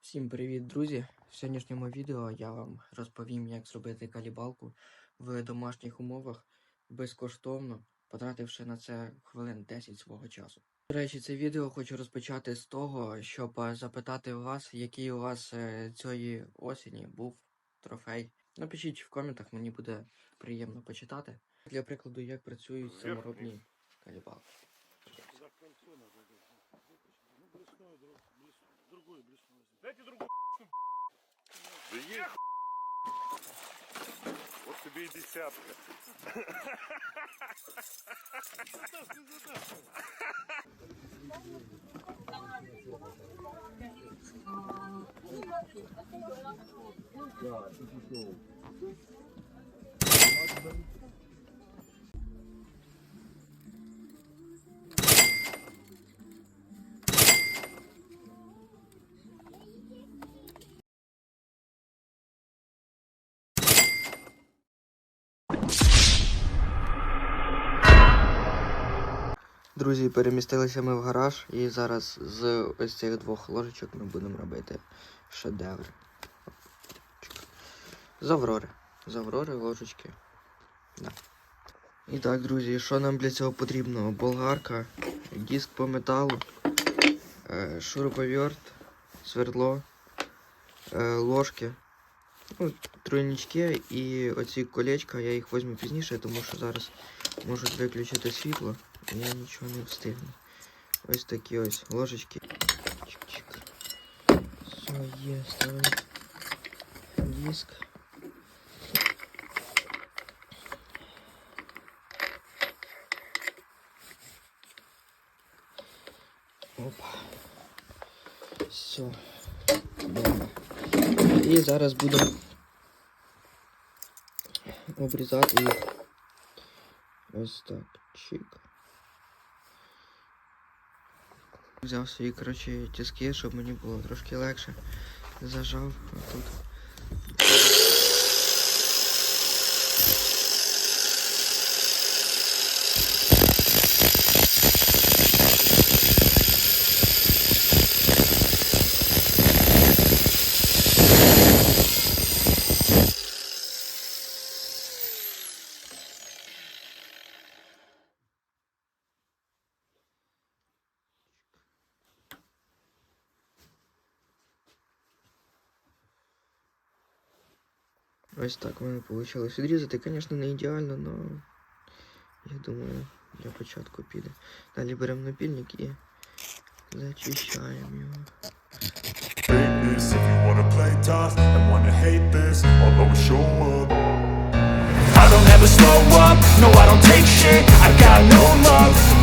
Всім привіт, друзі! В сьогоднішньому відео я вам розповім, як зробити калібалку в домашніх умовах безкоштовно, потративши на це хвилин 10 свого часу. До речі, це відео хочу розпочати з того, щоб е, запитати вас, який у вас е, цієї осені був трофей. Напишіть в коментах, мені буде приємно почитати. Для прикладу, як працюють саморобні калібалки. Есть. Вот тебе и десятка. Задашь, не задашь. Друзі, перемістилися ми в гараж і зараз з ось цих двох ложечок ми будемо робити шедевр. З Аврори. З Аврори ложечки. Да. І так, друзі, що нам для цього потрібно? Болгарка, диск по металу, е, шуруповерт, свердло, е, ложки, ну, тройнички і оці колечка, я їх візьму пізніше, тому що зараз можуть виключити світло. Я нічого не встигну. Ось такі ось ложечки. Чик-чик. Все, є, ставимо диск. Опа. Все. Бомба. І зараз будемо обрізати їх. Ось так. Чик. Взяв свої, коротше, тиски, щоб мені було трошки легше. Зажав отут. Ось так в мене вийшло відрізати. Звісно, не ідеально, але я думаю, для початку піде. Далі беремо напільник і зачищаємо його. I don't ever slow up, no I don't take shit I got no love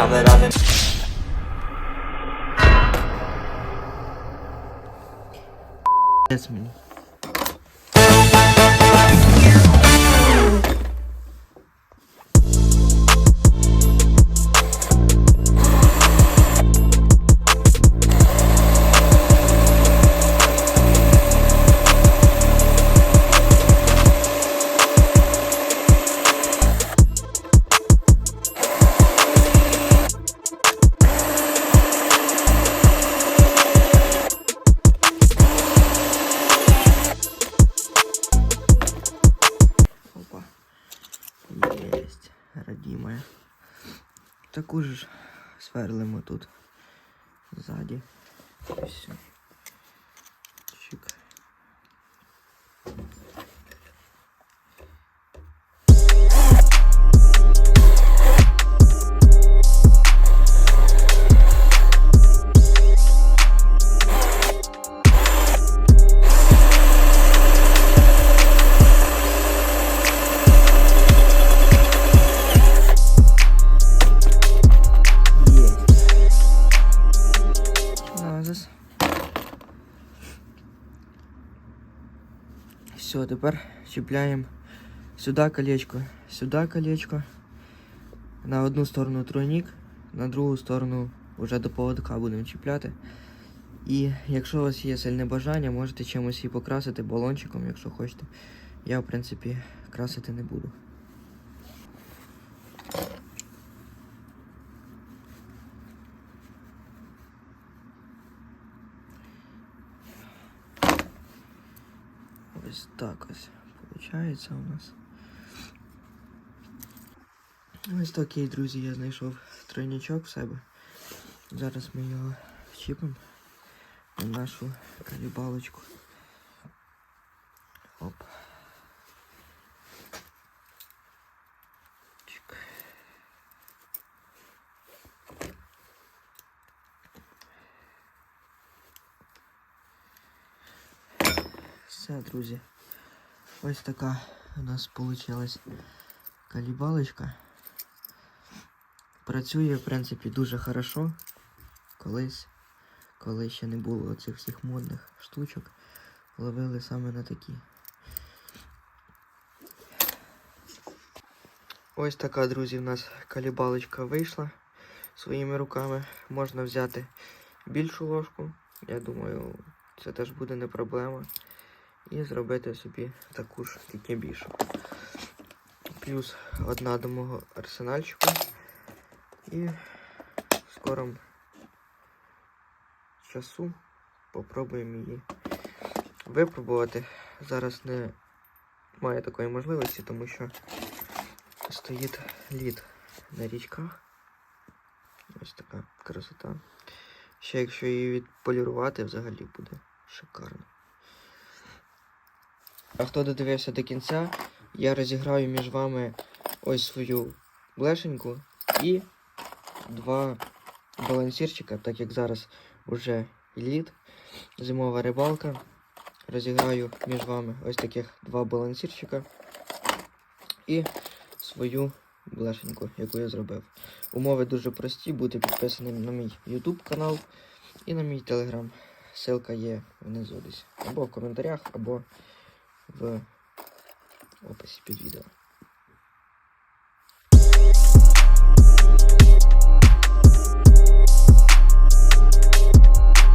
now that I've been. Me. Таку ж сверлимо тут. Ззаді. Все. Все, тепер чіпляємо сюди колечко, сюди колечко. На одну сторону тройник, на другу сторону вже до поводка будемо чіпляти. І якщо у вас є сильне бажання, можете чимось її покрасити балончиком, якщо хочете. Я, в принципі, красити не буду. Ось так ось виходить у нас. Ось такий, друзі, я знайшов тройничок в себе. Зараз ми його чіпимо на нашу калібалочку. Оп. Все, друзі. Ось така у нас вийшла калібалочка. Працює, в принципі, дуже хорошо. Колись, коли ще не було цих всіх модних штучок, ловили саме на такі. Ось така, друзі, в нас калібалочка вийшла своїми руками. Можна взяти більшу ложку. Я думаю, це теж буде не проблема. І зробити собі таку ж тільки більшу. Плюс одна до мого арсенальчику. І в скорому часу попробуємо її випробувати. Зараз не має такої можливості, тому що стоїть лід на річках. Ось така красота. Ще якщо її відполірувати, взагалі буде шикарно. А хто додивився до кінця, я розіграю між вами ось свою блешеньку і два балансірчика, так як зараз вже лід, зимова рибалка. Розіграю між вами ось таких два балансірчика і свою блешеньку, яку я зробив. Умови дуже прості, бути підписаним на мій YouTube канал і на мій Telegram. Ссылка є внизу десь. Або в коментарях, або в описі під відео.